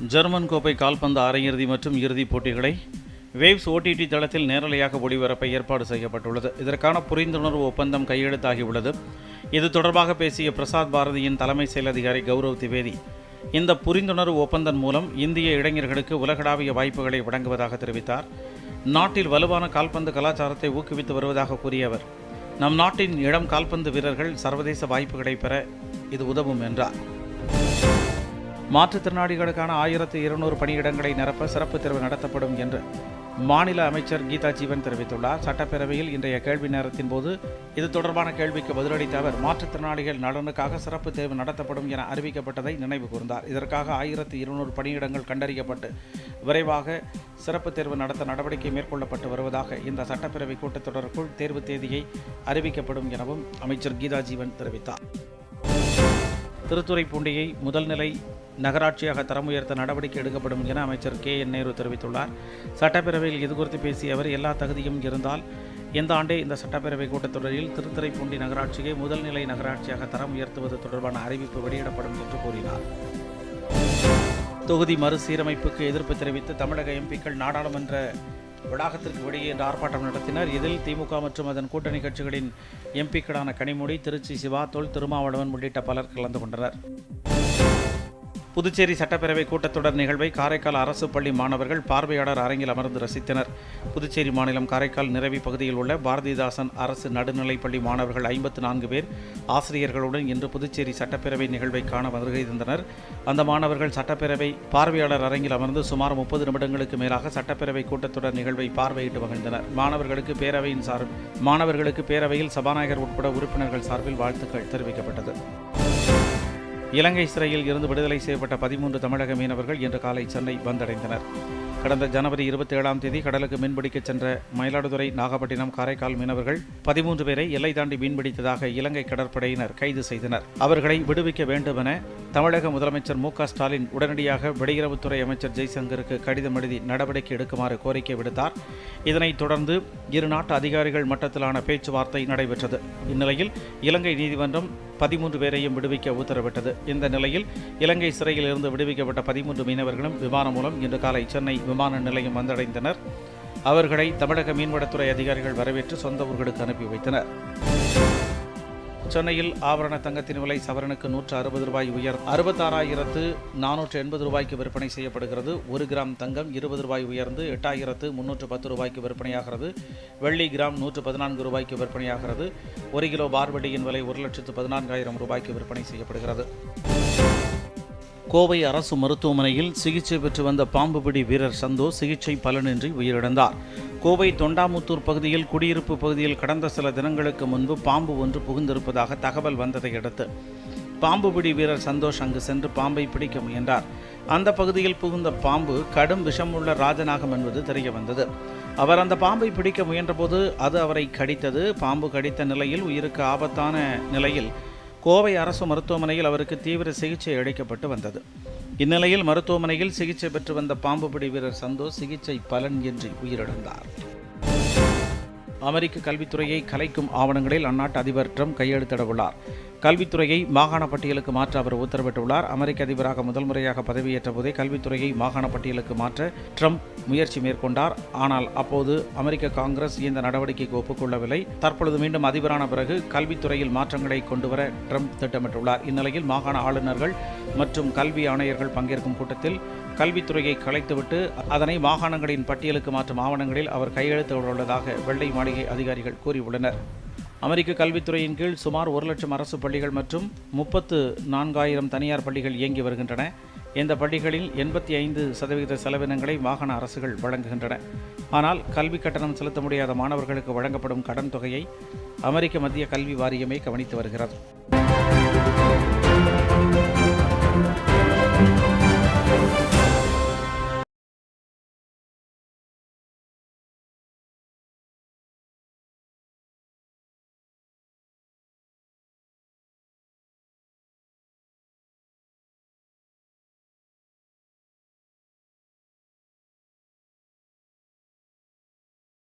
German கோப்பை கால்பந்து அரையிறுதி மற்றும் இறுதிப் போட்டிகளை வேவ்ஸ் ஓடிடி தளத்தில் நேரலையாக ஒளிபரப்ப ஏற்பாடு செய்யப்பட்டுள்ளது. இதற்கான புரிந்துணர்வு ஒப்பந்தம் கையெழுத்தாகியுள்ளது. இது தொடர்பாக பேசிய பிரசாத் பாரதியின் தலைமை செயல் அதிகாரி கௌரவ் திவேதி இந்த புரிந்துணர்வு ஒப்பந்தம் மூலம் இந்திய இளைஞர்களுக்கு உலகளாவிய வாய்ப்புகளை வழங்குவதாக தெரிவித்தார். நாட்டில் வலுவான கால்பந்து கலாச்சாரத்தை ஊக்குவித்து வருவதாக கூறிய அவர் நம் நாட்டின் இளம் கால்பந்து வீரர்கள் சர்வதேச வாய்ப்புகளை பெற இது உதவும் என்றார். மாற்றுத்திறனாளிகளுக்கான ஆயிரத்து இருநூறு பணியிடங்களை நிரப்ப சிறப்பு தேர்வு நடத்தப்படும் என்று மாநில அமைச்சர் கீதா ஜீவன் தெரிவித்துள்ளார். சட்டப்பேரவையில் இன்றைய கேள்வி நேரத்தின் போது இது தொடர்பான கேள்விக்கு பதிலளித்த அவர் மாற்றுத்திறனாளிகள் நலனுக்காக சிறப்பு தேர்வு நடத்தப்படும் என அறிவிக்கப்பட்டதை நினைவு கூர்ந்தார். இதற்காக ஆயிரத்து இருநூறு பணியிடங்கள் கண்டறியப்பட்டு விரைவாக சிறப்பு தேர்வு நடத்த நடவடிக்கை மேற்கொள்ளப்பட்டு வருவதாக இந்த சட்டப்பேரவை கூட்டத்தொடருக்குள் தேர்வு தேதியை அறிவிக்கப்படும் எனவும் அமைச்சர் கீதா ஜீவன் தெரிவித்தார். திருத்துறைப்பூண்டியை முதல்நிலை நகராட்சியாக தரம் உயர்த்த நடவடிக்கை எடுக்கப்படும் என அமைச்சர் கே என் நேரு தெரிவித்துள்ளார். சட்டப்பேரவையில் இதுகுறித்து பேசிய அவர் எல்லா தகுதியும் இருந்தால் இந்த ஆண்டே இந்த சட்டப்பேரவை கூட்டத்தொடரில் திருத்துறைப்பூண்டி நகராட்சியை முதல்நிலை நகராட்சியாக தரம் உயர்த்துவது தொடர்பான அறிவிப்பு வெளியிடப்படும் என்று கூறினார். தொகுதி மறுசீரமைப்புக்கு எதிர்ப்பு தெரிவித்து தமிழக எம்பிக்கள் நாடாளுமன்ற வளாகத்திற்கு வெளியே இன்று ஆர்ப்பாட்டம் நடத்தினர். இதில் திமுக மற்றும் அதன் கூட்டணி கட்சிகளின் எம்பிக்களான கனிமொழி திருச்சி சிவா தொல் திருமாவளவன் உள்ளிட்ட பலர் கலந்து கொண்டனர். புதுச்சேரி சட்டப்பேரவை கூட்டத்தொடர் நிகழ்வை காரைக்கால் அரசு பள்ளி மாணவர்கள் பார்வையாளர் அரங்கில் அமர்ந்து ரசித்தனர். புதுச்சேரி மாநிலம் காரைக்கால் நிரவி பகுதியில் உள்ள பாரதிதாசன் அரசு நடுநிலைப் பள்ளி மாணவர்கள் ஐம்பத்து நான்கு பேர் ஆசிரியர்களுடன் இன்று புதுச்சேரி சட்டப்பேரவை நிகழ்வை காண வருகை தந்தனர். அந்த மாணவர்கள் சட்டப்பேரவை பார்வையாளர் அரங்கில் அமர்ந்து சுமார் முப்பது நிமிடங்களுக்கு மேலாக சட்டப்பேரவை கூட்டத்தொடர் நிகழ்வை பார்வையிட்டு மகிழ்ந்தனர். மாணவர்களுக்கு பேரவையின் சார்பில் மாணவர்களுக்கு பேரவையில் சபாநாயகர் உட்பட உறுப்பினர்கள் சார்பில் வாழ்த்துக்கள் தெரிவிக்கப்பட்டது. இலங்கை சிறையில் இருந்து விடுதலை செய்யப்பட்ட பதிமூன்று தமிழக மீனவர்கள் இன்று காலை சென்னை வந்தடைந்தனர். கடந்த ஜனவரி இருபத்தி ஏழாம் தேதி கடலுக்கு மீன்பிடிக்கச் சென்ற மயிலாடுதுறை நாகப்பட்டினம் காரைக்கால் மீனவர்கள் பதிமூன்று பேரை எல்லை தாண்டி மீன்பிடித்ததாக இலங்கை கடற்படையினர் கைது செய்தனர். அவர்களை விடுவிக்க வேண்டும் என தமிழக முதலமைச்சர் மு க ஸ்டாலின் உடனடியாக வெளியுறவுத்துறை அமைச்சர் ஜெய்சங்கருக்கு கடிதம் எழுதி நடவடிக்கை எடுக்குமாறு கோரிக்கை விடுத்தார். இதனைத் தொடர்ந்து இரு நாட்டு அதிகாரிகள் மட்டத்திலான பேச்சுவார்த்தை நடைபெற்றது. இந்நிலையில் இலங்கை நீதிமன்றம் பதிமூன்று பேரையும் விடுவிக்க உத்தரவிட்டது. இந்த நிலையில் இலங்கை சிறையில் இருந்து விடுவிக்கப்பட்ட பதிமூன்று மீனவர்களும் விமானம் மூலம் இன்று காலை சென்னை விமான நிலையம் வந்தடைந்தனர். அவர்களை தமிழக மீன்வளத்துறை அதிகாரிகள் வரவேற்று சொந்த ஊர்களுக்கு அனுப்பி வைத்தனர். சென்னையில் ஆபரண தங்கத்தின் விலை சவரனுக்கு நூற்று அறுபது ரூபாய் உயர் அறுபத்தாறாயிரத்து நானூற்று எண்பது ரூபாய்க்கு விற்பனை செய்யப்படுகிறது. ஒரு கிராம் தங்கம் இருபது ரூபாய் உயர்ந்து எட்டாயிரத்து முன்னூற்று பத்து ரூபாய்க்கு விற்பனையாகிறது. வெள்ளி கிராம் நூற்று பதினான்கு ரூபாய்க்கு விற்பனையாகிறது. ஒரு கிலோ பார்வெடியின் விலை ஒரு லட்சத்து பதினான்காயிரம் ரூபாய்க்கு விற்பனை செய்யப்படுகிறது. கோவை அரசு மருத்துவமனையில் சிகிச்சை பெற்று வந்த பாம்புபிடி வீரர் சந்தோஷ் சிகிச்சை பலனின்றி உயிரிழந்தார். கோவை தொண்டாமுத்தூர் பகுதியில் குடியிருப்பு பகுதியில் கடந்த சில தினங்களுக்கு முன்பு பாம்பு ஒன்று புகுந்திருப்பதாக தகவல் வந்ததை அடுத்து பாம்புபிடி வீரர் சந்தோஷ் அங்கு சென்று பாம்பை பிடிக்க முயன்றார். அந்த பகுதியில் புகுந்த பாம்பு கடும் விஷமுள்ள ராஜநாகம் என்பது தெரிய வந்தது அவர் அந்த பாம்பை பிடிக்க முயன்றபோது அது அவரை கடித்தது. பாம்பு கடித்த நிலையில் உயிருக்கு ஆபத்தான நிலையில் கோவை அரசு மருத்துவமனையில் அவருக்கு தீவிர சிகிச்சை அளிக்கப்பட்டு வந்தது. இந்நிலையில் மருத்துவமனையில் சிகிச்சை பெற்று வந்த பாம்புபிடி வீரர் சந்தோஷ் சிகிச்சை பலன் இன்றி உயிரிழந்தார். அமெரிக்க கல்வித்துறையை கலைக்கும் ஆவணங்களில் அந்நாட்டு அதிபர் ட்ரம்ப் கையெழுத்திடவுள்ளார். கல்வித்துறையை மாகாண பட்டியலுக்கு மாற்ற அவர் உத்தரவிட்டுள்ளார். அமெரிக்க அதிபராக முதல் முறையாக பதவியேற்ற போதே கல்வித்துறையை மாகாண பட்டியலுக்கு மாற்ற ட்ரம்ப் முயற்சி மேற்கொண்டார். ஆனால் அப்போது அமெரிக்க காங்கிரஸ் இந்த நடவடிக்கைக்கு ஒப்புக்கொள்ளவில்லை. தற்பொழுது மீண்டும் அதிபரான பிறகு கல்வித்துறையில் மாற்றங்களை கொண்டுவர ட்ரம்ப் திட்டமிட்டுள்ளார். இந்நிலையில் மாகாண ஆளுநர்கள் மற்றும் கல்வி ஆணையர்கள் பங்கேற்கும் கூட்டத்தில் கல்வித்துறையை கலைத்துவிட்டு அதனை மாகாணங்களின் பட்டியலுக்கு மாற்றும் ஆவணங்களில் அவர் கையெழுத்திடவுள்ளதாக வெள்ளை மாளிகை அதிகாரிகள் கூறியுள்ளனர். அமெரிக்க கல்வித்துறையின் கீழ் சுமார் ஒரு லட்சம் அரசு பள்ளிகள் மற்றும் முப்பத்து நான்காயிரம் தனியார் பள்ளிகள் இயங்கி வருகின்றன. இந்த பள்ளிகளில் எண்பத்தி ஐந்து சதவீத செலவினங்களை மாகாண அரசுகள் வழங்குகின்றன. ஆனால் கல்வி கட்டணம் செலுத்த முடியாத மாணவர்களுக்கு வழங்கப்படும் கடன் தொகையை அமெரிக்க மத்திய கல்வி வாரியமே கவனித்து வருகிறது.